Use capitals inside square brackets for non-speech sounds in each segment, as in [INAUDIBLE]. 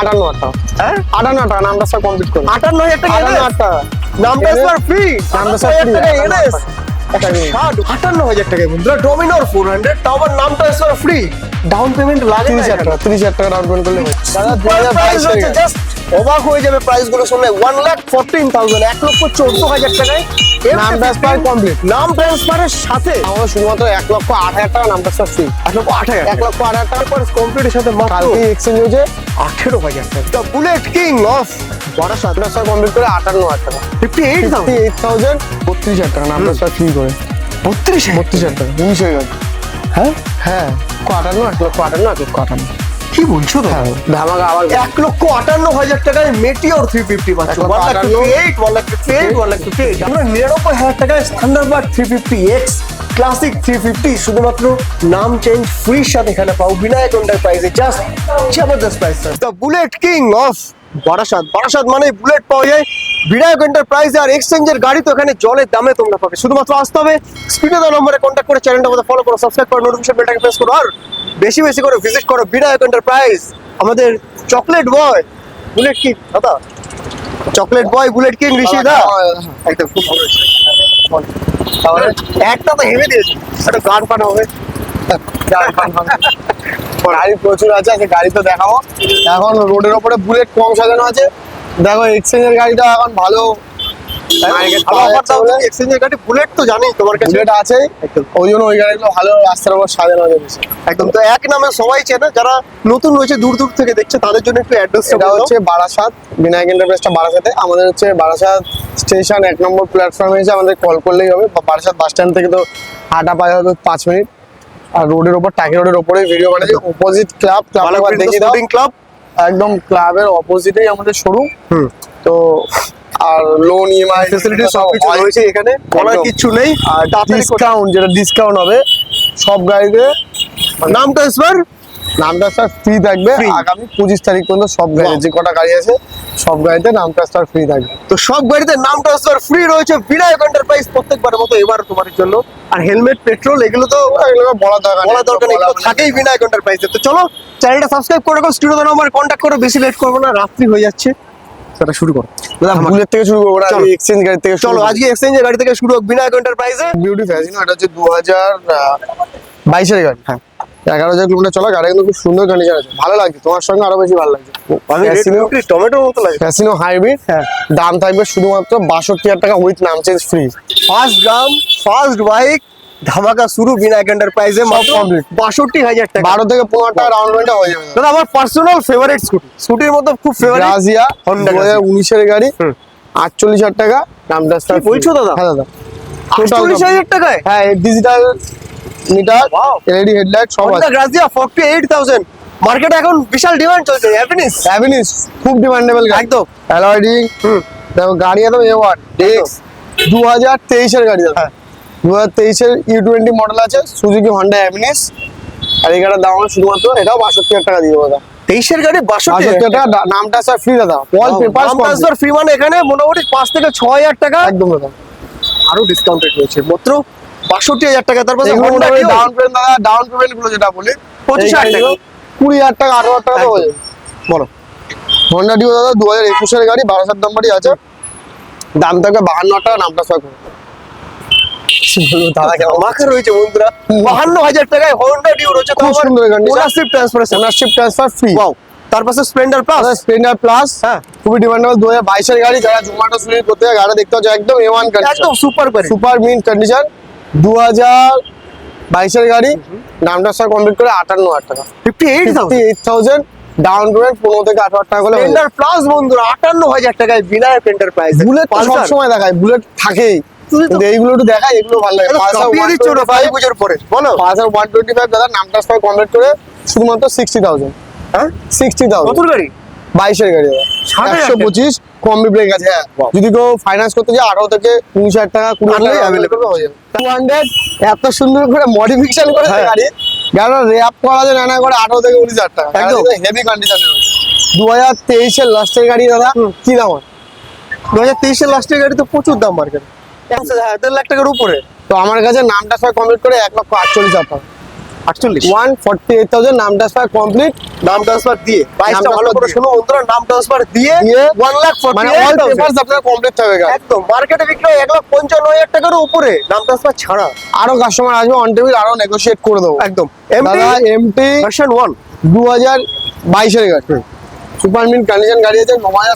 আটান্ন হাজার টাকা হ্যাঁ? আটান্ন হাজার নামটা স্যার কমপ্লিট করুন। আটান্ন হাজার টাকা আটান্ন হাজার টাকা নাম ফ্রি নামটা স্যার আটান্ন হাজার টাকা। বন্ধুরা ডোমিনোর ফোর হান্ড্রেড তাও আবার নাম ফ্রি ডাউন পেমেন্ট লাগে তিরিশ হাজার টাকা তিরিশ হাজার টাকা ডাউন পেমেন্ট করলে দাদা দু হাজার প্রাইস বাইশের হচ্ছে জাস্ট অবাক হয়ে যাবে প্রাইসগুলো শুনলে। ওয়ান লাখ ফোরটিন থাউজেন্ড এক লক্ষ চোদ্দ হাজার টাকায় নাম ট্রান্সফার কমপ্লিট নাম ট্রান্সফারের সাথে আমাদের শুধুমাত্র এক লক্ষ আট হাজার টাকা নামটা স্যার ফ্রি এক লক্ষ আট হাজার এক লক্ষ আট হাজার টাকা পর কমপ্লিটের সাথে কালকে এক্সচেঞ্জ হয়েছে আঠেরো হাজার টাকা। The Bullet King of complete করে আটান্ন হাজার টাকা। Fifty eight fifty eight thousand বত্রিশ হাজার টাকা ফ্রি করে। বত্রিশ বত্রিশ হাজার টাকা। উনিশ হয়ে গেছে হ্যাঁ? হ্যাঁ। আটান্ন এক লক্ষ আটান্ন এক লক্ষ আটান্ন। কি বলছো হ্যাঁ ধামাকা আবার এক লক্ষ আটান্ন হাজার টাকায় মেটিওর থ্রি ফিফটি পাচ্ছ। One lakh. Fifty eight one lakh fifty eight one lakh fifty eight আমরা নিরানব্বই হাজার টাকায় Thunderbird three fifty X classic three fifty শুধুমাত্র নাম চেঞ্জ ফ্রির সাথে এখানে পাও। বিনায়ক প্রাইসে জাস্ট জবরদস্ত price the Bullet King of Barasat. Barasat মানে বুলেট পাওয়া যায়। বিনায়ক এন্টারপ্রাইজ আর এক্সচেঞ্জের গাড়ি তো এখানে জলের দামে তোমরা পাবে। শুধুমাত্র আসতে হবে। স্ক্রিনে দেওয়া নম্বরে কন্ট্যাক্ট করে চ্যানেলটা আমাদের ফলো করো সাবস্ক্রাইব করো নোটিফিকেশন বেলটাকে প্রেস করো আর বেশি বেশি করে ভিজিট করো বিনায়ক এন্টারপ্রাইজ আমাদের চকলেট বয় বুলেট কিং দাদা। Chocolate boy Bullet King Rishi দা। একদম খুব ভালো একটা তো হেভে দিয়েছে। একটা গান পান হবে। গান পান হবে। [LAUGHS] গাড়ি প্রচুর আছে আজকে গাড়ি তো দেখাবো। এখন রোডের ওপরে বুলেট কম সাজানো আছে। দেখো এক্সচেঞ্জের গাড়িটা এখন ভালো। গাড়ি বুলেট তো জানি তোমার কাছে বুলেট একদম। ওই জন্য ওই গাড়িগুলো ভালো রাস্তার উপর সাজানো আছে একদম। তো এক নামে সবাই চেনে যারা নতুন রয়েছে দূর দূর থেকে দেখছে তাদের জন্য একটু এটা হচ্ছে বারাসাত বিনায়ক এন্টারপ্রাইজটা বারাসাতে। আমাদের হচ্ছে বারাসাত স্টেশন এক নম্বর প্ল্যাটফর্মে এসে আমাদের কল করলেই হবে। বারাসাত বাস স্ট্যান্ড থেকে তো হাঁটা যাবে পাঁচ মিনিট। আর রোডের ওপর টাকি রোডের ওপরে ভিডিও বানাচ্ছি। অপোজিট ক্লাব ক্লাব দেখিয়ে দাও। ক্লাব একদম ক্লাবের অপোজিটেই আমাদের শোরুম হুম। তো আর লোন ইএমআই ফেসিলিটি সব কিছু রয়েছে এখানে। বলার কিছু নেই। আর ডিসকাউন্ট যেটা ডিসকাউন্ট হবে সব গাড়িতে নাম ট্রান্সফার নামটা স্যার ফ্রি থাকবে আগামী পঁচিশ তারিখ পর্যন্ত সব গাড়ি যে কটা গাড়ি আছে সব গাড়িতে নামটা স্যার ফ্রি থাকবে। তো সব গাড়িতে নাম ট্রান্সফার ফ্রি রয়েছে বিনায়ক এন্টারপ্রাইজ প্রত্যেকবারের মতো এবার তোমাদের জন্য। আর হেলমেট পেট্রোল এগুলো তো বলা দরকার বলা দরকার নেই থাকেই বিনায়ক এন্টারপ্রাইজে তো চলো চ্যানেলটা সাবস্ক্রাইব করে রাখো স্টুডিও নাম্বার কন্ট্যাক্ট করো বেশি লেট করব না রাত্রি হয়ে যাচ্ছে। সেটা শুরু করো। বুলেট থেকে শুরু করব না এক্সচেঞ্জ গাড়ি থেকে চলো আজকে এক্সচেঞ্জের গাড়ি থেকে শুরু হোক বিনায়ক এন্টারপ্রাইজে বিউটি ফ্যাশন এটা হচ্ছে দু হাজার বাইশের গাড়ি হ্যাঁ। এগারো হাজার কিলোমিটার চলা গাড়ি কিন্তু খুব সুন্দর কন্ডিশন আছে। ভালো লাগছে তোমার সঙ্গে আরও বেশি ভালো লাগছে। মতো লাগে। ফ্যাসিনো হাইব্রিড হ্যাঁ। দাম থাকবে শুধুমাত্র বাষট্টি হাজার টাকা উইথ নাম চেঞ্জ ফ্রি ফার্স্ট গ্রাম ফার্স্ট বাইক ধামাকা শুরু বিনায়ক এন্টারপ্রাইজে বাষট্টি হাজার টাকা। বারো থেকে পনেরো টাকা রাউন্ড মেন্টে হয়ে যাবে। দাদা আমার পার্সোনাল ফেভারিট স্কুটি স্কুটির মধ্যে খুব ফেভারিট গ্রাজিয়া Honda দু হাজার উনিশের গাড়ি আটচল্লিশ হাজার টাকা নামটা বলছো দাদা? হ্যাঁ দাদা। আটচল্লিশ হাজার টাকায়? হ্যাঁ ডিজিটাল মিটার এলইডি হেডলাইট সব আছে। গ্রাজিয়া ফর্টি এইট থাউজেন্ড মার্কেটে এখন বিশাল ডিমান্ড চলছে হ্যাপিনিস হ্যাভিনিস খুব ডিমান্ডেবল গাড়ি। একদম। অ্যালয়েডিং হুম। দেখো গাড়ি একদম এ ওয়ান এক্স দু হাজার তেইশের গাড়ি দাদা হ্যাঁ। দু হাজার ইউ টোয়েন্টি মডেল আছে সুজুকি হন্ডা অ্যাভিনিস আর এই গাড়ির দাম শুধুমাত্র এটাও বাষট্টি হাজার টাকা দিয়ে দেবো দাদা। তেইশের গাড়ি বাষট্টি বাষট্টি টাকা। নামটা স্যার ফ্রি দাদা। অল পেপার ট্রান্সফার ফ্রি মানে এখানে মোটামুটি পাঁচ থেকে ছয় হাজার টাকা একদম দাদা। আরও ডিসকাউন্টেড রয়েছে। মাত্র বাষট্টি হাজার টাকা। তারপর ডাউন পেমেন্ট দাদা ডাউন পেমেন্টগুলো যেটা বলি পঁচিশ হাজার টাকা। কুড়ি হাজার টাকা আঠারো হাজার টাকা হয়ে বলো। হন্ডা ডিও দাদা দু হাজার একুশের গাড়ি বারোশোর নাম্বারই আছে। দাম থাকবে বাহান্ন টাকা নামটা আমাকে রয়েছে বন্ধুরা। বাহান্ন হাজার টাকায় হোন্ডা ডিও রয়েছে। খুব সুন্দর condition। Ownership transfer ownership transfer free wow তার পাশে স্প্লেন্ডার প্লাস স্প্লেন্ডার প্লাস হ্যাঁ। খুবই ডিমান্ডেবল দু হাজার বাইশের গাড়ি যারা করতে গাড়ি দেখতে হচ্ছে একদম এ ওয়ান একদম সুপার সুপার মিন্ট কন্ডিশন দু হাজার বাইশের গাড়ি নামটা স্যার কমপ্লিট করে আটান্ন হাজার টাকা। Fifty eight fifty eight thousand down payment পনেরো থেকে আঠারো টাকা করে প্লাস বন্ধুরা আটান্ন হাজার টাকায় বিনায়ক এন্টারপ্রাইজ বুলেট তো সবসময় দেখায় বুলেট থাকেই। কিন্তু এইগুলো একটু দেখায় এগুলো ভালো লাগে। ফাইভ বছর পরে বলো। পাঁচ ওয়ান টোয়েন্টি ফাইভ দাদা নামটা স্যার কমপ্লিট করে শুধুমাত্র সিক্সটি থাউজেন্ড হ্যাঁ? সিক্সটি থাউজেন্ড কত গাড়ি? বাইশের গাড়ি একশো পঁচিশ কম্বি ব্রেক আছে হ্যাঁ। যদি কেউ ফাইন্যান্স করতে যায় আঠারো থেকে উনিশ হাজার টাকা কুড়ি হাজার হয়ে। যাবে টু হান্ড্রেড এত সুন্দর করে মডিফিকেশন করেছে হ্যাঁ। গাড়ি গাড়িটা র্যাপ করা আছে নানা করে আঠারো থেকে উনিশ হাজার টাকা। একদম। হেভি কন্ডিশনে রয়েছে দু হাজার তেইশের লাস্টের গাড়ি দাদা কি দাম হয়? দু হাজার তেইশের লাস্টের গাড়ি তো প্রচুর দাম মার্কেটে। দেড় লাখ টাকার উপরে। তো আমার কাছে নামটা সব কমপ্লিট করে এক লক্ষ আটচল্লিশ হাজার টাকা। নাম ট্রান্সফার কমপ্লিট নাম ট্রান্সফার দিয়ে। ভালো করে transfer বন্ধুরা নাম ট্রান্সফার দিয়ে দিয়ে মানে অল পেপারস আপনার কমপ্লিট হবে একদম মার্কেটে বিক্রি হয় এক লাখ পঞ্চান্ন হাজার টাকার উপরে। নাম ট্রান্সফার ছাড়া। আরও কাস্টমার আসবে অন টেবিল আরও নেগোশিয়েট করে দেবো। একদম। দাদা এমটি ভার্সন ওয়ান দু হাজার বাইশের গাড়ি। সুপার মিন কন্ডিশন গাড়ি আছে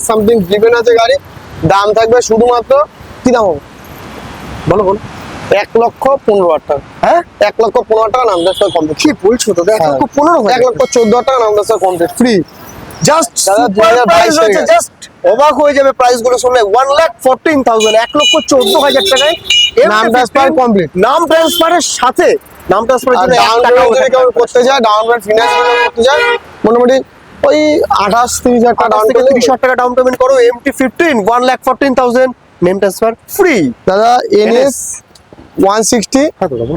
সামথিং ড্রিভেন আছে গাড়ি। দাম থাকবে শুধুমাত্র কি দাম বলো বলো। এক লক্ষ পনেরো হাজার টাকা। হ্যাঁ? এক লক্ষ পনেরো টাকা নাম দশ কমপ্লিট কি বলছো তো? এক লক্ষ পনেরো এক লক্ষ চোদ্দ হাজার টাকা নাম দশ কমপ্লিট ফ্রি জাস্ট দাদা, সুপার 2022 প্রাইস রয়েছে এর জাস্ট অবাক হয়ে যাবে প্রাইসগুলো শুনলে। ওয়ান লাখ ফোরটিন থাউজেন্ড এক লক্ষ চোদ্দ হাজার টাকায় নাম transfer complete। নাম ট্রান্সফারের সাথে। নাম ট্রান্সফারের জন্য ডাউন পেমেন্ট করতে চায় ডাউন পেমেন্ট ফিনান্স করতে চায় মোটামুটি ওই আঠাশ তিরিশ হাজার টাকা ডাউন পেমেন্ট তিরিশ হাজার টাকা ডাউন পেমেন্ট করো MT fifteen one lakh fourteen thousand name transfer free দাদা এনএস ওয়ান সিক্সটি একদম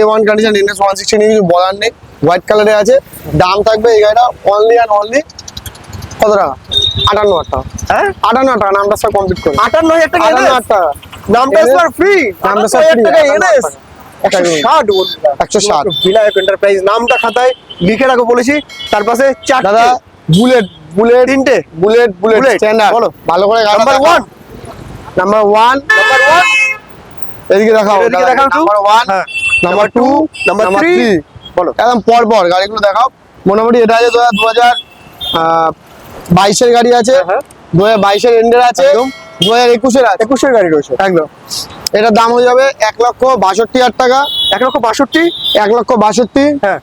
A one condition NS one sixty নিয়ে কিছু বলার নেই। হোয়াইট কালারে আছে। দাম থাকবে এই গাড়িটা অনলি অ্যান্ড অনলি কত টাকা? আটান্ন হাজার টাকা। হ্যাঁ? আটান্ন হাজার টাকা নামটা কমপ্লিট আটান্ন হাজার টাকা আটান্ন হাজার টাকা। নাম ট্রান্সফার ফ্রি নাম নাম transfer ট্রান্সফার free, টাকা আটান্ন এনএস একশো টাকা। ষাট বিলায়ক এন্টারপ্রাইজ নামটা খাতায় লিখে রাখো বলেছি। তার পাশে দাদা বুলেট বুলেট তিনটে। বুলেট বুলেট Bullet, স্ট্যান্ডার্ড বলো। ভালো করে number one number one number one এদিকে দেখাও এদিকে দেখাও। নাম্বার ওয়ান হ্যাঁ। Number two number number three three বলো। একদম পর পর গাড়িগুলো দেখাও। মোটামুটি এটা আছে দু হাজার বাইশের গাড়ি আছে হ্যাঁ। দু হাজার বাইশের এন্ডের আছে একদম। দু হাজার একুশের আছে। একুশের গাড়ি রয়েছে। একদম। এটার দাম হয়ে যাবে এক লক্ষ বাষট্টি হাজার টাকা। এক লক্ষ বাষট্টি? এক লক্ষ বাষট্টি। হ্যাঁ।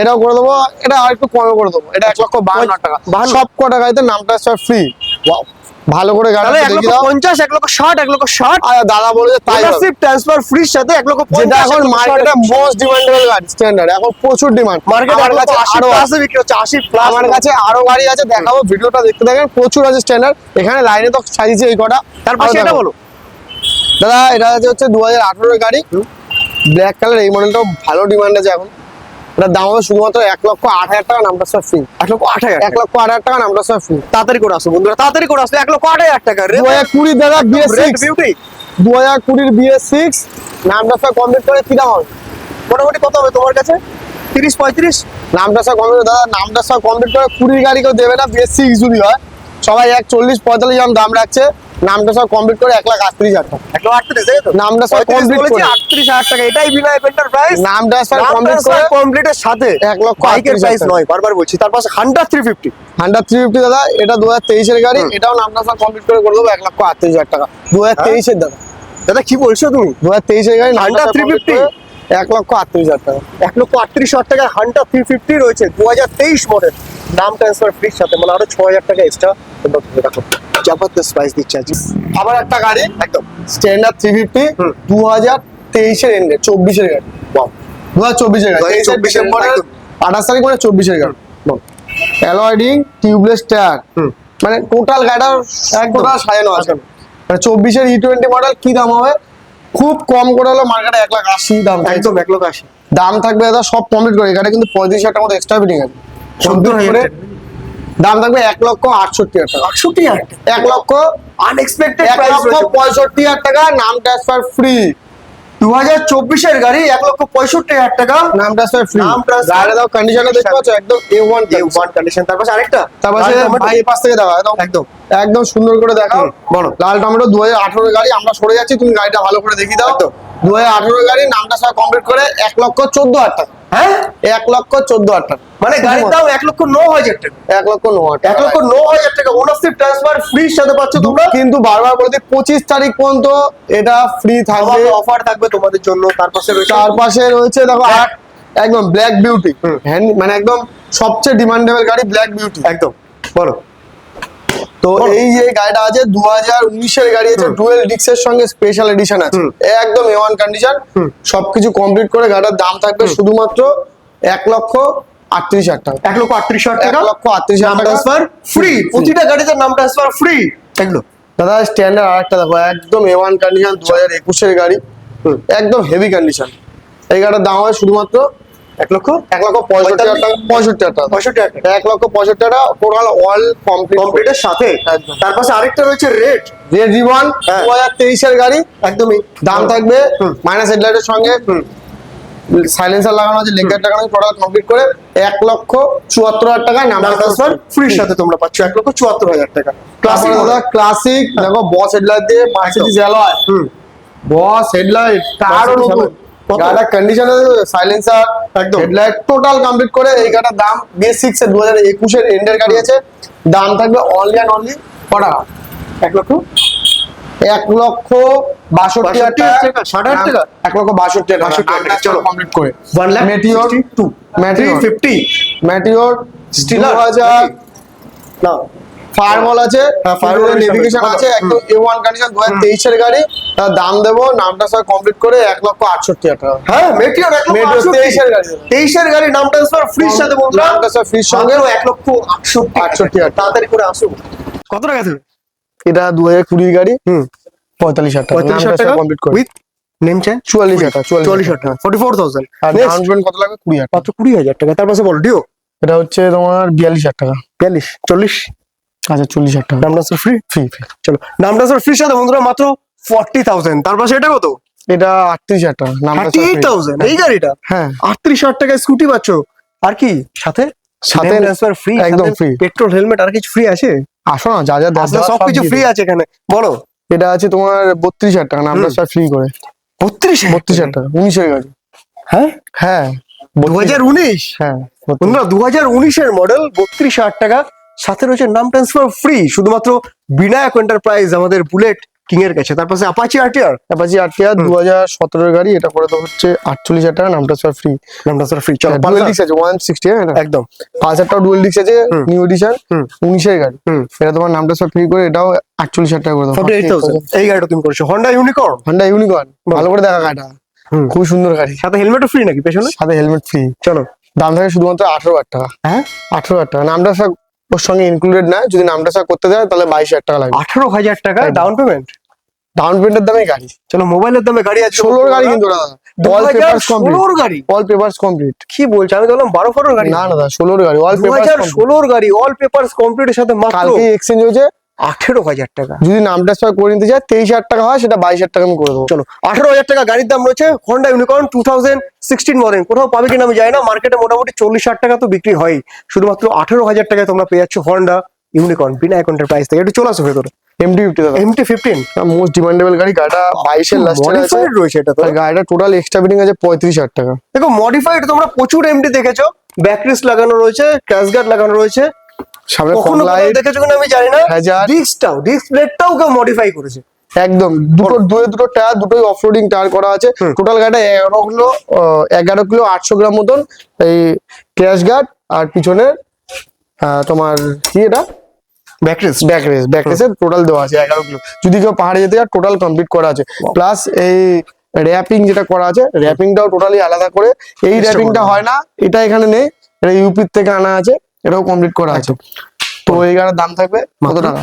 এটাও করে দেবো। এটা আর একটু কমে করে দেবো। এটা এক লক্ষ বাহান্ন হাজার টাকা। সব কটা গাড়িতে নামটা ফ্রি ভালো করে তাহলে এক গাড়িটা লক্ষ দেখিয়ে দাও। পঞ্চাশ এক লক্ষ ষাট এক লক্ষ ষাট। আর দাদা বলেছে তাই হবে। ট্রান্সফার ফ্রির সাথে এক লক্ষ যেটা এখন মার্কেটে মোস্ট ডিমান্ডেবল গাড়ি স্ট্যান্ডার্ড এখন প্রচুর ডিমান্ড মার্কেটে আমার কাছে আরও আছে। বিক্রি হচ্ছে আশি প্লাস আমার কাছে আরও গাড়ি আছে দেখাবো ভিডিওটা দেখতে থাকেন প্রচুর আছে স্ট্যান্ডার্ড এখানে লাইনে তো সাজিয়েছে এই কটা। তারপর সেটা বলো। দাদা এটা হচ্ছে দু হাজার আঠারোর গাড়ি। ব্ল্যাক কালার এই মডেলটাও ভালো ডিমান্ড আছে এখন। এটার দাম হবে শুধুমাত্র এক লক্ষ আট হাজার টাকা নামটা সব ফ্রি এক লক্ষ আট হাজার এক লক্ষ আট হাজার টাকা নামটা সব ফ্রি তাড়াতাড়ি করে আসো বন্ধুরা তাড়াতাড়ি করে আসো এক লক্ষ আট হাজার টাকা। দু হাজার কুড়ি দাদা বিএস সিক্স বিউটি দু হাজার কুড়ির বিএস সিক্স নামটা সব কমপ্লিট করে কি দাম হবে? মোটামুটি কত হবে তোমার কাছে? তিরিশ পঁয়ত্রিশ? নামটা সব কমপ্লিট দাদা নামটা সব কমপ্লিট করে কুড়ির গাড়ি কেউ দেবে না বিএস সিক্স যদি হয়। সবাই এক চল্লিশ পঁয়তাল্লিশ জন দাম রাখছে। নামটা সব কমপ্লিট করে এক লাখ আটত্রিশ হাজার টাকা। এক লক্ষ আটত্রিশ নামটা সব বলেছি করে। আটত্রিশ হাজার টাকা। এটাই এন্টারপ্রাইজ নামটা সব কমপ্লিট করে কমপ্লিটের সাথে। এক লক্ষ বাইকের প্রাইস নয় বারবার বলছি। তার পাশে hundred three fifty hundred three fifty দাদা এটা দু হাজার তেইশের গাড়ি এটাও নামটা সব কমপ্লিট করে করে দেবো এক লক্ষ আটত্রিশ হাজার টাকা। দু হাজার তেইশের দাদা। দাদা কি বলছো তুমি? দু হাজার তেইশের গাড়ি নামটা থ্রি সব complete 350 করে এক লক্ষ আটত্রিশ হাজার টাকা। এক লক্ষ আটত্রিশ হাজার টাকা হান্ড্রেড থ্রি ফিফটি রয়েছে দু হাজার তেইশ মডেল নাম ট্রান্সফার ফ্রির সাথে মানে আরও ছ হাজার টাকা এক্সট্রা তোমরা ধরে রাখো। জবরদস্ত প্রাইস দিচ্ছে আজকে। আবার একটা গাড়ি একদম। Standard three fifty. দু হাজার তেইশের এন্ডে চব্বিশের গাড়ি দু হাজার চব্বিশের গাড়ি 2024 তেইশের এর ডিসেম্বরের একদম। আঠাশ তারিখ মানে চব্বিশের গাড়ি. অ্যালয়েডিং টিউবলেস টায়ার। মানে টোটাল গাড়িটা এক টোটাল সাজানো আছে। মানে চব্বিশের ই টোয়েন্টি মডেল কি দাম হবে? খুব কম করে হলো মার্কেটে এক লাখ আশি দাম। একদম এক লাখ আশি। দাম থাকবে দাদা সব কমপ্লিট করে। এখানে কিন্তু পঁয়ত্রিশ হাজার টাকা মতো এক্সট্রা ফিটিং আছে। সত্তর হাজার দাম থাকবে এক লক্ষ আটষট্টি হাজার টাকা। আটষট্টি হাজার এক লক্ষ আনএক্সপেক্টেড এক লক্ষ পঁয়ষট্টি হাজার টাকা নাম ট্রান্সফার ফ্রি দু হাজার চব্বিশের গাড়ি এক লক্ষ পঁয়ষট্টি হাজার টাকা। নাম ট্রান্সফার ফ্রি নাম ট্রান্সফার দাও দেখতে পাচ্ছ একদম A one A one condition তারপর আরেকটা। তারপর ভাই পাশ থেকে দাও একদম। একদম। একদম সুন্দর করে দেখাও। বড় বলো। লাল টমেটো দু হাজার আঠারো গাড়ি আমরা সরে যাচ্ছি তুমি গাড়িটা ভালো করে দেখিয়ে দাও। দু হাজার আঠারো গাড়ি নামটা সব কমপ্লিট করে এক লক্ষ চোদ্দ হাজার টাকা। হ্যাঁ? এক লক্ষ চোদ্দ হাজার টাকা। মানে গাড়ির দাম এক লক্ষ ন হাজার টাকা। এক লক্ষ ন হাজার এক লক্ষ ন হাজার টাকা। ওনারশিপ ট্রান্সফার ফ্রির সাথে পাচ্ছ তোমরা? কিন্তু বারবার বলতে পঁচিশ তারিখ পর্যন্ত এটা ফ্রি থাকবে। অফার থাকবে তোমাদের জন্য। তার পাশে রয়েছে পাশে রয়েছে দেখো আর একদম ব্ল্যাক বিউটি হ্যান্ড মানে একদম সবচেয়ে ডিমান্ডেবল গাড়ি ব্ল্যাক বিউটি একদম। বলো। তো এই যে গাড়িটা আছে দু হাজার উনিশের গাড়ি আছে। ডুয়েল ডিক্সের সঙ্গে স্পেশাল এডিশন আছে। একদম এ ওয়ান কন্ডিশন সবকিছু কমপ্লিট করে গাড়িটার দাম থাকবে শুধুমাত্র এক লক্ষ আটত্রিশ হাজার টাকা। এক লক্ষ আটত্রিশ হাজার এক টাকা লক্ষ আটত্রিশ হাজার ট্রান্সফার ফ্রি প্রতিটা গাড়িতে নাম ট্রান্সফার ফ্রি একদম দাদা স্ট্যান্ডার্ড আরেকটা দেখো একদম এ ওয়ান কন্ডিশন দু হাজার একুশের গাড়ি। একদম হেভি কন্ডিশন এই গাড়িটার দাম হবে শুধুমাত্র এক লক্ষ? এক লক্ষ পঁয়ষট্টি টাকা। পঁয়ষট্টি টাকা। পঁয়ষট্টি টাকা। এক লক্ষ পঁয়ষট্টি টাকা টোটাল অল কমপ্লিট কমপ্লিটের সাথে। তার পাশে আরেকটা রয়েছে রেড রেড হ্যাঁ। দু হাজার তেইশের গাড়ি। একদমই। দাম থাকবে মাইনাস হেডলাইটের সঙ্গে। সাইলেন্সার লাগানো আছে লেগার লাগানো আছে টোটাল কমপ্লিট করে এক লক্ষ চুয়াত্তর হাজার টাকায় নাম ট্রান্সফার ফ্রির সাথে তোমরা পাচ্ছ এক লক্ষ চুয়াত্তর হাজার টাকা। ক্লাসিক দাদা ক্লাসিক দেখো বস হেডলাইট দিয়ে মার্সিডিজ অ্যালয় বস হেডলাইট কত? গাড়িটা কন্ডিশন সাইলেন্সার একদম। হেডলাইট টোটাল কমপ্লিট করে এই গাড়িটার দাম বিএস সিক্স এর দু হাজার একুশের এন্ডের গাড়ি আছে দাম থাকবে অনলি অ্যান্ড অনলি কটা এক লক্ষ এক লক্ষ বাষট্টি হাজার টাকা টাকা, 60 হাজার টাকা? এক লক্ষ বাষট্টি হাজার 62 টাকা টাকা, চলো। কমপ্লিট করে one lakh Meteor two Meteor। Fifty Stiller। দু হাজার না ফায়ারবল আছে হ্যাঁ, নেভিগেশন আছে একদম এ ওয়ান কন্ডিশন দু হাজার তেইশের গাড়ি তার দাম দেবো নামটা সব কমপ্লিট করে এক লক্ষ আটষট্টি হাজার টাকা। হ্যাঁ। 23 এর গাড়ি। তেইশের গাড়ি নাম ট্রান্সফার ফ্রির সাথে বন্ধুরা। নামটা সব ফ্রির সঙ্গে। এক লক্ষ আটষট্টি আটষট্টি হাজার। টাকা। তাড়াতাড়ি করে আসুন। কত টাকা দেবে এটা দু হাজার কুড়ির গাড়ি। হুম। পঁয়তাল্লিশ হাজার টাকা। পঁয়ত্রিশ হাজার টাকা কমপ্লিট করে। উইথ নেম চেঞ্জ চুয়াল্লিশ হাজার টাকা হাজার। টাকা ফোর্টি ফোর থাউজেন্ড আর ডাউন কত লাগবে? কুড়ি হাজার মাত্র কুড়ি হাজার টাকা। তার পাশে বলো ডিও এটা হচ্ছে তোমার বিয়াল্লিশ হাজার টাকা। বিয়াল্লিশ চল্লিশ? আচ্ছা চল্লিশ হাজার টাকা। নাম ট্রান্সফার ফ্রি ফ্রি ফ্রি চলো নাম ট্রান্সফার ফ্রির সাথে বন্ধুরা মাত্র ফর্টি থাউজেন্ড তার পাশে এটা কত? এটা আটত্রিশ হাজার টাকা নামটা এইট থাউজেন্ড এই গাড়িটা? হ্যাঁ। আটত্রিশ হাজার টাকায় স্কুটি পাচ্ছ। আর কি? সাথে? সাথে ট্রান্সফার ফ্রি একদম free। পেট্রোল হেলমেট আর কিছু ফ্রি আছে? আসো না যা যা সব সবকিছু ফ্রি আছে এখানে। বলো। এটা আছে তোমার বত্রিশ হাজার টাকা নামটা ফ্রি করে। বত্রিশ বত্রিশ হাজার টাকা উনিশের গাড়ি হ্যাঁ? হ্যাঁ দু হাজার উনিশ? হ্যাঁ। বন্ধুরা দু হাজার উনিশের মডেল বত্রিশ হাজার টাকা সাথে রয়েছে নাম ট্রান্সফার ফ্রি শুধুমাত্র বিনায়ক এন্টারপ্রাইজ আমাদের বুলেট কিং এর কাছে। তার পাশে আপাচি আরটিআর অ্যাপাচি আটটিয়া দু হাজার সতেরোর গাড়ি এটা করে তো হচ্ছে আটচল্লিশ হাজার টাকা নামটা সব ফ্রি নাম ট্রান্সফার ফ্রি চলো ডুয়েল ডিক্স আছে ওয়ান সিক্সটি হ্যাঁ একদম। পাঁচহাজারটাও ডুয়েল ডিক্স আছে। New edition. উনিশের গাড়ি। এটা তোমার নামটা সব ফ্রি করে এটাও আটচল্লিশ হাজার টাকা করে এইট এই গাড়িটা তুমি করছ। হন্ডা ইউনিকর্ন হন্ডা ইউনিকর্ন ভালো করে দেখা গাড়িটা। খুব সুন্দর গাড়ি। সাথে হেলমেটও ফ্রি নাকি পেছনে? সাথে হেলমেট ফ্রি চলো। দাম থাকে শুধুমাত্র আঠারো হাজার টাকা। হ্যাঁ? আঠারো হাজার টাকা। নামটা ওর সঙ্গে ইনক্লুডেড না যদি নামটা সব করতে দেয় তাহলে বাইশ হাজার টাকা লাগবে। আঠারো হাজার টাকা ডাউন পেমেন্ট ডাউন পেমেন্টের দামে গাড়ি। চলো মোবাইলের দামে গাড়ি আছে। ষোলোর গাড়ি কিন্তু পেপার্স কমপ্লিট ষোলোর গাড়ি? অল পেপার্স কমপ্লিট কি বলছো? আমি বললাম বারো ফোর গাড়ি। না না ষোলোর গাড়ি। অল ষোলোর গাড়ি অল পেপার কমপ্লিটের সাথে মাত্র কালকে এক্সচেঞ্জ হয়েছে। আঠেরো হাজার টাকা। যদি নামটা সব করে নিতে চায় তেইশ হাজার টাকা হয় সেটা বাইশ হাজার টাকা আমি করে দেবো। চলো আঠারো হাজার টাকা গাড়ির দাম রয়েছে Honda Unicorn two thousand sixteen model কোথাও পাবে কিনা আমি জানি না মার্কেটে মোটামুটি চল্লিশ হাজার টাকা তো বিক্রি হয় শুধুমাত্র আঠারো হাজার টাকায় তোমরা পেয়ে যাচ্ছ হন্ডা ইউনিকর্ন বিনা অ্যাকাউন্টের প্রাইস থেকে। একটু চলে আসো ভেতরে। এমটি ফিফটি দাদা। এমটি ফিফটিন মোস্ট ডিমান্ডেবল গাড়ি গাড়িটা বাইশের লাস্টের আছে। রয়েছে এটা তো। গাড়িটা টোটাল এক্সট্রা বিডিং আছে পঁয়ত্রিশ হাজার টাকা। দেখো মডিফাইড তোমরা প্রচুর এমটি দেখেছ। ব্যাকরিস লাগানো রয়েছে ক্র্যাশ গার্ড লাগানো রয়েছে সামনে ফগ লাইট দেখেছ কিনা আমি জানি না। ডিস্কটাও ডিস্ক প্লেটটাও কেউ মডিফাই করেছে। একদম দুটো দুয়ে দুটো টায়ার দুটোই অফরোডিং টায়ার করা আছে। টোটাল গাড়িটা এগারো কিলো এগারো কিলো আটশো গ্রাম মতন। এই ক্র্যাশ গার্ড আর পিছনে তোমার কি এটা? ব্যাকরিস ব্যাক রেস ব্যাক রেসের টোটাল দেওয়া আছে এগারো কিলো। যদি কেউ পাহাড়ে যেতে চায় টোটাল কমপ্লিট করা আছে। প্লাস এই র্যাপিং যেটা করা আছে র্যাপিংটাও টোটালি আলাদা করে। এই র্যাপিংটা হয় না এটা এখানে নেই। এটা ইউপির থেকে আনা আছে। এটাও কমপ্লিট করা আছে। তো এই গাড়ির দাম থাকবে কত টাকা?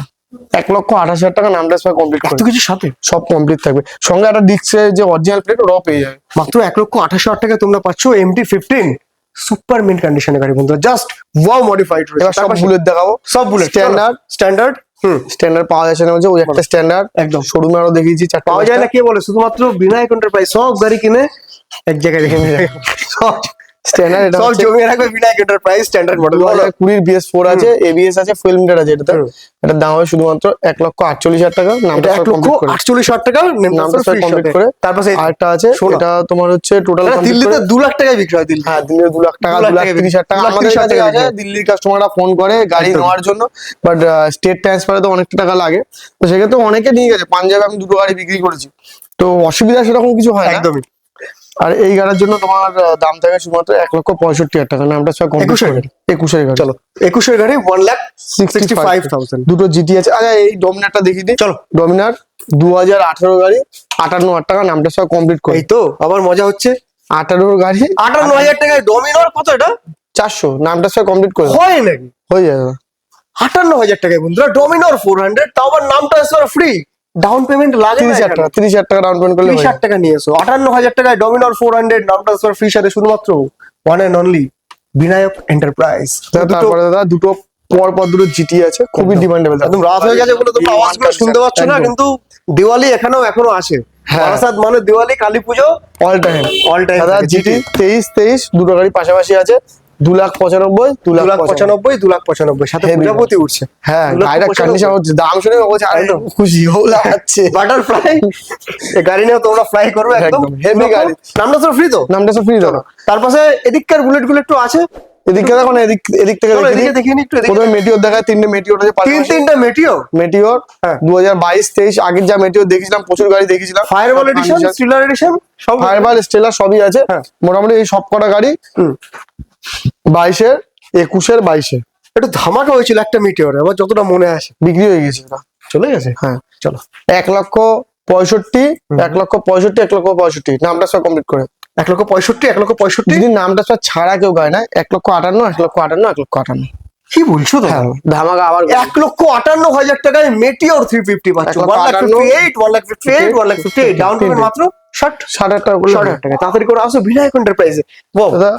এক লক্ষ আঠাশ হাজার টাকা নামটা সবাই কমপ্লিট এত কিছু সাথে? সব কমপ্লিট থাকবে। সঙ্গে একটা ডিস্কের যে অরিজিনাল প্লেট ওটাও পেয়ে যাবে। মাত্র এক লক্ষ আঠাশ হাজার টাকা তোমরা পাচ্ছ এমটি ফিফটিন সুপার মিন্ট কন্ডিশনের গাড়ি বন্ধুরা। জাস্ট ওয়াও মডিফাইড এবার সব বুলেট দেখাবো। সব বুলেট Standard। স্ট্যান্ডার্ড হুম। স্ট্যান্ডার্ড পাওয়া যাচ্ছে না বলছে ওই একটা স্ট্যান্ডার্ড একদম। শোরুমে আরও দেখিয়েছি চারটে পাওয়া যায় না কে বলে? শুধুমাত্র বিনায়ক এন্টারপ্রাইজ সব গাড়ি কিনে এক জায়গায় রেখে নিয়ে যায়। [LAUGHS] সব। স্ট্যান্ডার্ড এটা সব জমিয়ে রাখবে বিনায়ক এন্টারপ্রাইজ স্ট্যান্ডার্ড মডেল আছে এবিএস আছে ফুয়েল মিটার আছে এটাতে। এটার দাম হবে শুধুমাত্র এক লক্ষ আটচল্লিশ হাজার টাকা এটা নামটা এক লক্ষ কমপ্লিট করে। আটচল্লিশ হাজার টাকা নামটা সব কমপ্লিট করে। তারপরে আরেকটা আছে এটা তোমার হচ্ছে টোটাল দিল্লিতে দু লাখ টাকায় বিক্রি হয় দিল্লি হ্যাঁ দিল্লিতে দু লাখ টাকা দু লাখ দু লাখ টাকা তিরিশ হাজার টাকা আমাদের কাছে আছে। দিল্লির কাস্টমাররা ফোন করে গাড়ি নেওয়ার জন্য বাট স্টেট ট্রান্সফারে তো অনেকটা টাকা লাগে। তো সেক্ষেত্রে অনেকে নিয়ে গেছে পাঞ্জাবে আমি দুটো গাড়ি বিক্রি করেছি। তো অসুবিধা সেরকম কিছু হয় না। একদমই। আর এই গাড়ির জন্য তোমার দাম থাকে শুধুমাত্র এক লক্ষ পঁয়ষট্টি হাজার টাকা। নামটা সব কমপ্লিট একুশের করে গাড়ি? একুশের গাড়ি। চলো একুশের গাড়ি one lakh sixty five thousand দুটো জিটি আছে। আচ্ছা এই ডমিনারটা দেখিয়ে দিই। চলো। ডমিনার দু হাজার আঠারো গাড়ি আটান্ন হাজার টাকা। নামটা সব কমপ্লিট করে। এই তো আবার মজা হচ্ছে। আঠারোর গাড়ি। আটান্ন হাজার টাকায় ডমিনোর কত এটা? চারশো। নামটা সব কমপ্লিট করে। হয় নাকি? হয়ে যাবে। আটান্ন হাজার টাকায় বন্ধুরা ডমিনোর ফোর হান্ড্রেড তাও আবার নাম ট্রান্সফার ফ্রি ডাউন পেমেন্ট লাগে তিরিশ হাজার টাকা তিরিশ হাজার টাকা ডাউন পেমেন্ট করলে তিরিশ হয়ে। হাজার টাকা নিয়ে এসো। আটান্ন হাজার টাকায় ডমিনোর ফোর হান্ড্রেড নাম ট্রান্সফার ফ্রি সাথে শুধুমাত্র one and only Vinayak enterprise. তারপরে দাদা দুটো পর পর দুটো জিটি আছে খুবই ডিমান্ডেবল একদম রাত হয়ে গেছে বলে তোমরা আওয়াজগুলো শুনতে পাচ্ছ না কিন্তু দিওয়ালি এখানেও এখনও আসে। হ্যাঁ। বারাসাত মানে Diwali Kali Pujo all time all time দাদা জিটি তেইশ তেইশ দুটো গাড়ি পাশাপাশি আছে। দু লাখ পঁচানব্বই দু লাখ পঁচানব্বই। দু লাখ পঁচানব্বই সাথে প্রজাপতি উঠছে হ্যাঁ দু লাখ গাড়িটা কন্ডিশন হচ্ছে দাম শুনে বলছে আরে একদম। খুশি বাটারফ্লাই এই গাড়ি নিয়ে তোমরা ফ্লাই করবে একদম। একদম, গাড়ি। নামটা তো ফ্রি তো? নামটা সব ফ্রি দাদা। তার পাশে এদিককার বুলেটগুলো একটু আছে। এদিকে দেখো এদিক এদিক থেকে দেখে এদিকে। একটু প্রথমে মেটিওর দেখায় তিনটে মেটিওর আছে তিন তিনটা মেটিও মেটিওর হ্যাঁ। দু হাজার বাইশ তেইশ আগের যা মেটিওর দেখেছিলাম প্রচুর গাড়ি দেখেছিলাম। ফায়ারবল এডিশন স্টিলার এডিশন সব ফায়ারবাল স্টেলার সবই আছে। হ্যাঁ। মোটামুটি এই সব কটা গাড়ি। হুম। বাইশের একুশের বাইশে একটু ধামাকা হয়েছিল একটা মিটিওর আমার যতটা মনে আছে বিক্রি হয়ে গেছে চলে গেছে হ্যাঁ চলো এক লক্ষ পঁয়ষট্টি এক লক্ষ পঁয়ষট্টি এক লক্ষ পঁয়ষট্টি নামটা সব কমপ্লিট করে এক লক্ষ পঁয়ষট্টি এক লক্ষ পঁয়ষট্টি যদি নামটা সব ছাড়া কেউ গায় না এক লক্ষ আটান্ন এক লক্ষ আটান্ন এক লক্ষ আটান্ন কি বলছো তো হ্যাঁ ধামাকা আবার এক লক্ষ আটান্ন হাজার টাকায় মেটিওর থ্রি ফিফটি পাচ্ছ one lakh fifty eight one lakh fifty eight one lakh fifty eight down payment মাত্র ষাট ষাট হাজার টাকা ষাট হাজার টাকা তাড়াতাড়ি করে আসো বিনায়ক এন্টারপ্রাইজে দাদা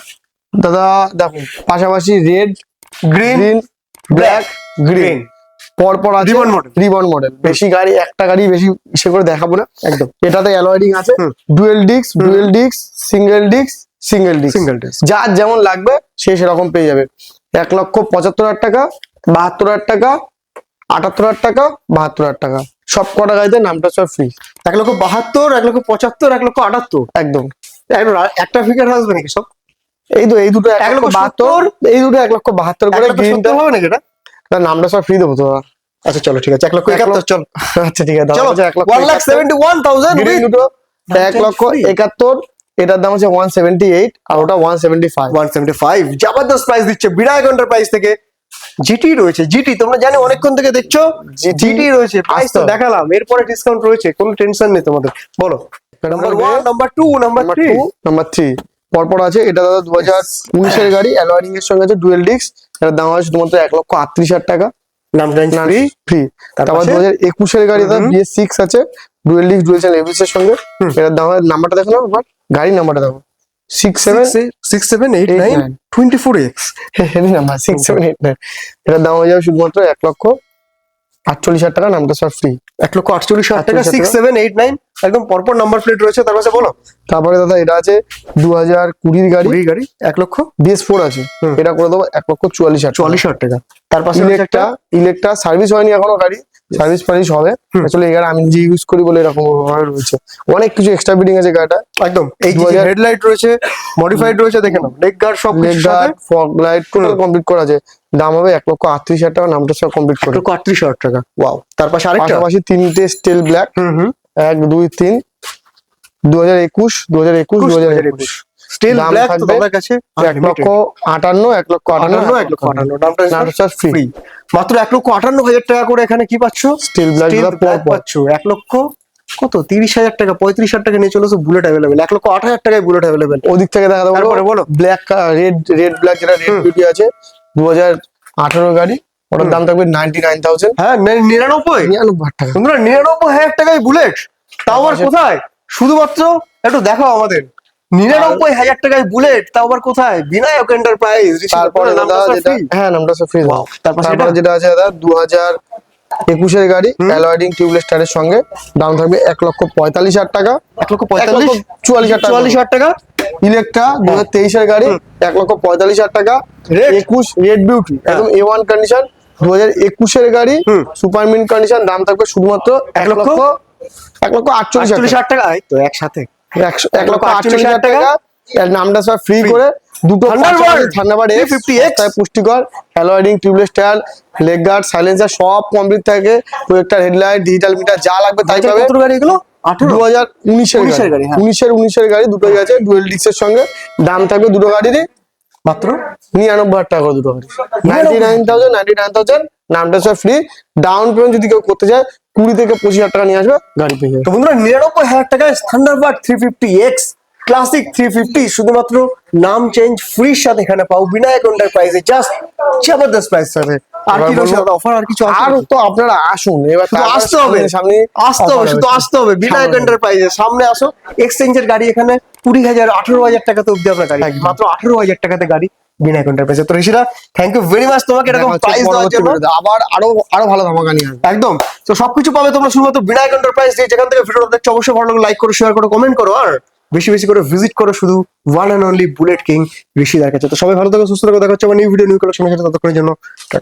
দাদা দেখো পাশাপাশি রেড গ্রিন ব্ল্যাক গ্রিন পরপর পর পর আছে Ribbon model. রিবন মডেল বেশি গাড়ি একটা গাড়ি বেশি সে করে দেখাবো না। একদম। এটাতে অ্যালয়েডিং আছে। Dual disc dual disc single disc single disc single disc। যার যেমন লাগবে সে সেরকম পেয়ে যাবে। এক লক্ষ পঁচাত্তর হাজার টাকা বাহাত্তর হাজার টাকা আটাত্তর হাজার টাকা বাহাত্তর হাজার টাকা। সব কটা গাড়িতে নামটা সব ফ্রি এক লক্ষ বাহাত্তর এক লক্ষ পঁচাত্তর এক লক্ষ আটাত্তর। একদম। একদম একটা ফিগার আসবে নাকি সব। এই তো এই দুটো এক লক্ষ বাহাত্তর এই দুটো এক লক্ষ বাহাত্তর করে গ্রিনটা হবে নাকি এটা? নামটা সব ফ্রি দেবো তো। আচ্ছা চলো ঠিক আছে এক লক্ষ একাত্তর চল। আচ্ছা ঠিক আছে চলো এক লক্ষ one lakh. Seventy one thousand দুটো এক লক্ষ একাত্তর এটার দাম হচ্ছে ওয়ান সেভেন্টি এইট আর ওটা one seventy five one seventy five জবরদস্ত প্রাইস দিচ্ছে বিনায়ক এন্টারপ্রাইজ থেকে। জিটি রয়েছে জিটি তোমরা জানো অনেকক্ষণ থেকে দেখছ জিটি রয়েছে প্রাইস তো দেখালাম এরপরে ডিসকাউন্ট রয়েছে কোনো টেনশন নেই তোমাদের। বলো number one number two number three number three পরপর আছে এটা দাদা দু হাজার উনিশের গাড়ি অ্যালোয়ারিং এর সঙ্গে আছে ডুয়েল ডিস্ক এটার দাম আছে শুধুমাত্র এক লক্ষ আটত্রিশ হাজার টাকা। ফ্রি তারপর পাশে? দু হাজার একুশের গাড়ি দাদা বিএস সিক্স আছে dual disc dual channel ABS এর সঙ্গে। হুম। এটার দাম নাম্বারটা দেখো না আমার গাড়ির নাম্বারটা দেখো। Six seven six seven eight nine twenty four X number six seven eight nine এটার দাম হয়ে যাবে শুধুমাত্র এক লক্ষ আটচল্লিশ হাজার টাকা নামটা সব ফ্রি এক লক্ষ আটচল্লিশ হাজার টাকা সিক্স সেভেন এইট নাইন একদম পরপর নাম্বার প্লেট রয়েছে তার পাশে বলো। তারপরে দাদা এটা আছে দু হাজার কুড়ির গাড়ি। গাড়ি? এক লক্ষ? বিএস ফোর আছে। এটা করে দেবো এক লক্ষ চুয়াল্লিশ হাজার চুয়াল্লিশ হাজার টাকা। তার পাশে একটা ইলেকট্রা ইলেকট্রা সার্ভিস হয়নি এখনও গাড়ি। সার্ভিস ফার্ভিস হবে। আসলে এই গাড়ি আমি নিজে ইউজ করি বলে এরকম ভাবে রয়েছে। অনেক কিছু এক্সট্রা বিডিং আছে গাড়িটা। একদম। এই যে 2000 হেডলাইট রয়েছে মডিফাইড রয়েছে দেখে নাও। লেগ গার্ড সব leg guard fog light total complete করা আছে। দাম হবে এক লক্ষ আটত্রিশ হাজার টাকা নামটা সব কমপ্লিট করে আটত্রিশ হাজার টাকা। ওয়াও তার পাশে আরেকটা? পাশাপাশি তিনটে স্টিল ব্ল্যাক হুম হুম। এক দুই তিন। দু হাজার একুশ দু হাজার একুশ। দু হাজার একুশ স্টিল ব্ল্যাক তোমার কাছে লক্ষ লক্ষ আটান্ন। আটান্ন এক লক্ষ আটান্ন। দামটা নামটা ফ্রি মাত্র লক্ষ আটান্ন হাজার টাকা করে এখানে কি পাচ্ছ? স্টিল ব্ল্যাক পাচ্ছ। লক্ষ কত? তিরিশ হাজার টাকা পঁয়ত্রিশ হাজার টাকা নিয়ে বুলেট লক্ষ হাজার টাকায় বুলেট ওদিক থেকে দেখা বলো। ব্ল্যাক রেড রেড ব্ল্যাক যেটা রেড বিউটি আছে দু হাজার আঠারো গাড়ি ওটার দাম থাকবে নাইনটি নাইন থাউজেন্ড হ্যাঁ নি- নিরানব্বই। নিরানব্বই টাকা। তোমরা নিরানব্বই হাজার টাকায় বুলেট। তাও আবার কোথায়? শুধুমাত্র একটু দেখো আমাদের। নিরানব্বই হাজার টাকায় বুলেট তাও আবার কোথায়? বিনায়ক এন্টারপ্রাইজ তারপরে দাদা যেটা হ্যাঁ নামটা ফ্রি তারপরে যেটা আছে দাদা দু হাজার একুশের গাড়ি অ্যালয়েডিং টিউবলেস টায়ারের সঙ্গে। দাম থাকবে এক লক্ষ পঁয়তাল্লিশ হাজার টাকা। এক লক্ষ পঁয়তাল্লিশ চুয়াল্লিশ হাজার টাকা। ইলেকট্রা দু হাজার তেইশের গাড়ি এক লক্ষ পঁয়তাল্লিশ হাজার টাকা? একুশ রেড বিউটি একদম এ ওয়ান কন্ডিশন দু হাজার একুশের গাড়ি সুপার মিন কন্ডিশন দাম থাকবে শুধুমাত্র এক লক্ষ? এক লক্ষ আটচল্লিশ হাজার টাকা। তো একসাথে। এক লক্ষ আটচল্লিশ হাজার টাকা। নামটা সব ফ্রি করে দুটো Thunderbird, থান্ডারবার্ড 350X পুষ্টিকর অ্যালয়েডিং tubeless tyre leg guard silencer সব কমপ্লিট থাকে। প্রজেক্টার হেডলাইট ডিজিটাল মিটার যা লাগবে তাই পাবে। গাড়ি এগুলো? দু হাজার উনিশের গাড়ি। হ্যাঁ। উনিশের উনিশের গাড়ি দুটোই আছে ডুয়েল ডিক্সের সঙ্গে। দাম থাকবে দুটো গাড়িরই। মাত্র? নিরানব্বই হাজার টাকা করে দুটো গাড়ি। Ninety nine thousand ninety nine thousand নামটা সব ফ্রি ডাউন পেমেন্ট যদি কেউ করতে চায় কুড়ি থেকে পঁচিশ হাজার টাকা নিয়ে আসবে গাড়ি পেয়ে যাবে। তো বন্ধুরা নিরানব্বই হাজার টাকায় Thunderbird three fifty X classic three fifty শুধুমাত্র নাম চেঞ্জ ফ্রির সাথে এখানে পাও। বিনায়ক এন্টারপ্রাইজে জাস্ট জবরদস্ত প্রাইস সাথে। আর কি রয়েছে অফার আর কিছু আছে আর তো আপনারা আসুন এবার আসতে হবে? সামনে- আসতে হবে শুধু আসতে হবে। বিনায়ক এন্টারপ্রাইজে সামনে আসো। এক্সচেঞ্জের গাড়ি এখানে কুড়ি হাজার আঠারো হাজার টাকাতে অব্দি আপনার গাড়ি। মাত্র আঠারো হাজার টাকাতে গাড়ি বিনায়ক এন্টারপ্রাইজে তো ঋষিরা থ্যাংক ইউ ভেরি মাচ তোমাকে এরকম প্রাইস দেওয়ার জন্য। আবার আরও আরও ভালো ধামাকা নিয়ে একদম। তো সবকিছু পাবে তোমরা শুধুমাত্র বিনায়ক এন্টারপ্রাইজ দিয়ে। যেখান থেকে ভিডিওটা দেখছ অবশ্যই ভালো লাগলে লাইক করো শেয়ার করো কমেন্ট করো। আর বেশি বেশি করে ভিজিট করো শুধু one and only Bullet king ঋষিদার কাছে। তো সবাই ভালো থাকো সুস্থ থাকো। দেখা হচ্ছে আমার নিউ ভিডিও নিউ কালেকশনের সাথে ততক্ষণের জন্য টাটা।